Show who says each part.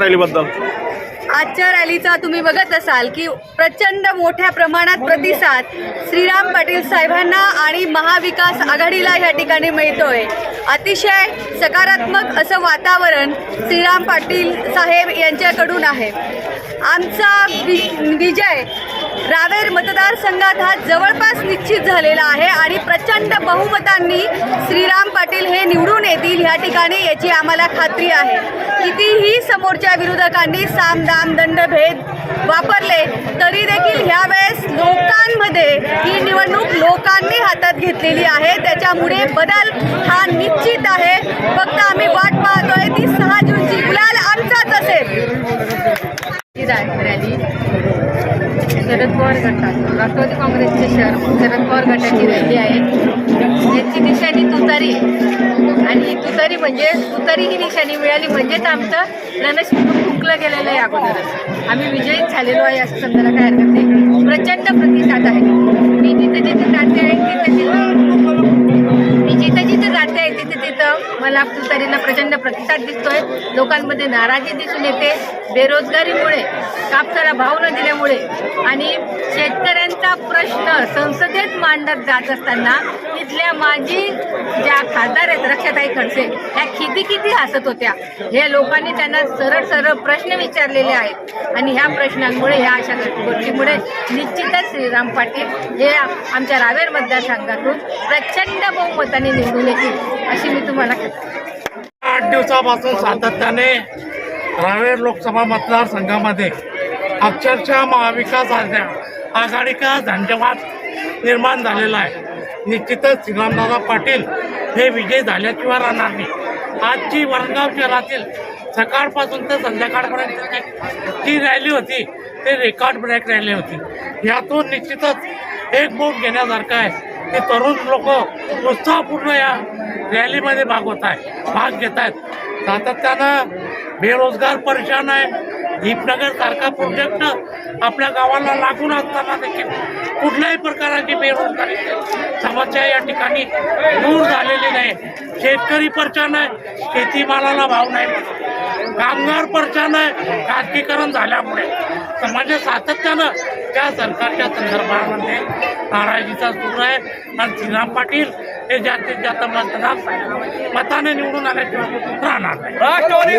Speaker 1: रॅलीबद्दल?
Speaker 2: आजच्या रॅलीचा तुम्ही बघत असाल की प्रचंड मोठ्या प्रमाणात प्रतिसाद श्रीराम पाटील साहेबांना आणि महाविकास आघाडीला या ठिकाणी मिळतोय. अतिशय सकारात्मक असं वातावरण श्रीराम पाटील साहेब यांच्याकडून आहे. आमचा वि- विजय रावेर मतदारसंघात हा जवळपास निश्चित झालेला आहे आणि प्रचंड बहुमतांनी श्रीराम पाटील ह्या ठिकाणी याची आम्हाला खात्री आहे. कितीही समोरच्या विरोधकांनी साम दाम दंड भेद वापरले तरी देखील ह्यावेळेस लोकांमध्ये ही निवडणूक लोकांनी हातात घेतलेली आहे. त्याच्यामुळे बदल हा निश्चित आहे. फक्त आम्ही वाट पाहतोय ती सहा जूनची. गुलाल आमचाच असेल.
Speaker 3: शरद पवार गटात. राष्ट्रवादी काँग्रेसचे शहर शरद पवार गटाची रॅली आहे. याची निशाणी तुतारी आणि तुतारी म्हणजे तुतारी ही निशाणी मिळाली म्हणजेच आमचं रणशिंग फुंकलं गेलेलं आहे अगोदरच. आम्ही विजयीच झालेलो आहे असं समजायला काय हरकत नाही. प्रचंड प्रतिसाद आहे. मी जिथे जिथे जाते आहे तिथे तिथे मी जिथे जिथे जाते आहे तिथे तिथं मला तुतारीला प्रचंड प्रतिसाद दिसतोय. लोकांमध्ये नाराजी दिसून येते. बेरोजगारीमुळे कापसाला भाव न दिल्यामुळे. आणि शेतकऱ्यांचा प्रश्न संसदेत मांडत जात असताना इथल्या माजी ज्या खासदार आहेत रक्षाताई खडसे ह्या किती किती हसत होत्या. हे लोकांनी त्यांना सरळ सरळ प्रश्न विचारलेले आहेत. आणि ह्या प्रश्नांमुळे ह्या अशा गोष्टीमुळे निश्चितच श्रीराम पाटील हे आमच्या रावेर मतदारसंघातून प्रचंड बहुमताने निवडून येतील अशी मी तुम्हाला
Speaker 4: आठ दिवसापासून सातत्याने रावेर लोकसभा मतदारसंघामध्ये अक्षरशः महाविकास आघाडीचा झंझावात निर्माण झालेला आहे? निश्चितच श्रीरामदादा पाटील हे विजय झाल्याशिवाय राहणार नाही. आजची वरणगाव शहरातील सकाळपासून तर संध्याकाळपर्यंत जी रॅली होती ते रेकॉर्ड ब्रेक रॅली होती. यातून निश्चितच एक बोट घेण्यासारखं आहे. ते तरुण लोक उत्साहपूर्ण या रॅलीमध्ये भाग होत आहे भाग घेत आहेत. सातत्यानं बेरोजगार परेशान आहे. दीपनगर सारखा प्रोजेक्ट आपल्या गावाला लागून असताना देखील कुठल्याही प्रकाराची बेरोजगारी समस्या या ठिकाणी दूर झालेली नाही. शेतकरी परेशान आहे शेतीमालाला भाव नाही. कामगार परेशान आहे खाजगीकरण झाल्यामुळे. तर म्हणजे सातत्यानं त्या सरकारच्या संदर्भामध्ये नाराजीचा सूर आहे. आणि श्रीराम पाटील हे जास्तीत जास्त मतदान मताने निवडून आल्याशिवाय राहणार नाही.